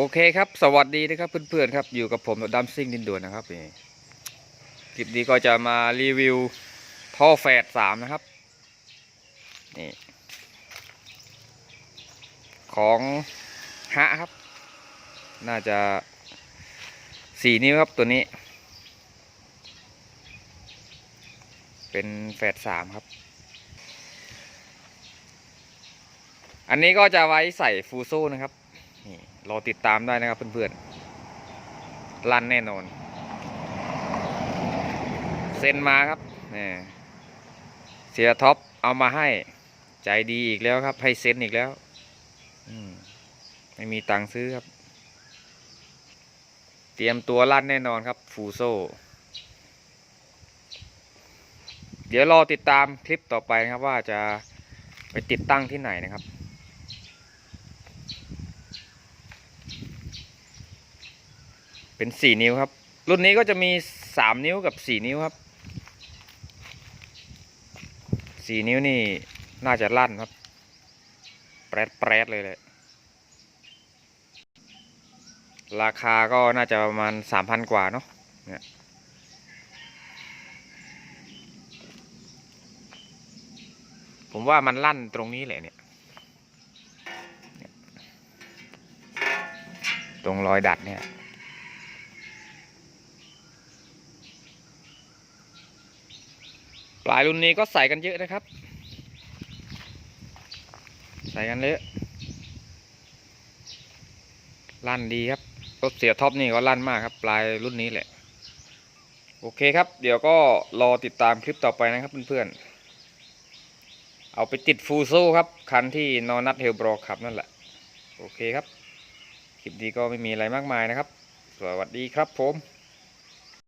โอเคครับ สวัสดีนะครับเพื่อนๆครับ อยู่กับผมดัมซิ่งดินด่วนนะครับนี่คลิปนี้ก็จะมารีวิวท่อแฝดสามนะครับนี่ของฮะครับ น่าจะสี่นิ้วครับตัวนี้ เป็นแฝดสามครับ อันนี้ก็จะไว้ใส่ฟูโซ่นะครับ รอติดตามได้นะครับเพื่อนๆลั่นแน่นอน เซ็นมาครับนี่เสียท็อปเอามาให้ใจดีอีกแล้วครับ ให้เซ็นอีกแล้วไม่มีตังค์ซื้อครับ เตรียมตัวลั่นแน่นอนครับ ฟูโซ เดี๋ยวรอติดตามคลิปต่อไปนะครับว่าจะไปติดตั้งที่ไหนนะครับ เป็นสี่นิ้วครับ รุ่นนี้ก็จะมีสามนิ้วกับสี่นิ้วครับสี่นิ้วนี่น่าจะลั่นครับ แปรดแปรดเลยเลยราคาก็น่าจะประมาณสามพันกว่าเนาะเนี่ยผมว่ามันลั่นตรงนี้แหละเนี่ยเนี่ยตรงรอยดัดเนี่ย ลายรุ่นนี้ก็ใส่กันเยอะนะครับ ใส่กันเยอะลั่นดีครับรถเสียท็อปนี่ก็ลั่นมากครับ ปลายรุ่นนี้แหละ โอเคครับ เดี๋ยวก็รอติดตามคลิปต่อไปนะครับเพื่อนๆ เอาไปติดฟูโซ่ครับ คันที่นอนัทเฮลบรอขับนั่นแหละ โอเคครับ คลิปนี้ก็ไม่มีอะไรมากมายนะครับ สวัสดีครับผม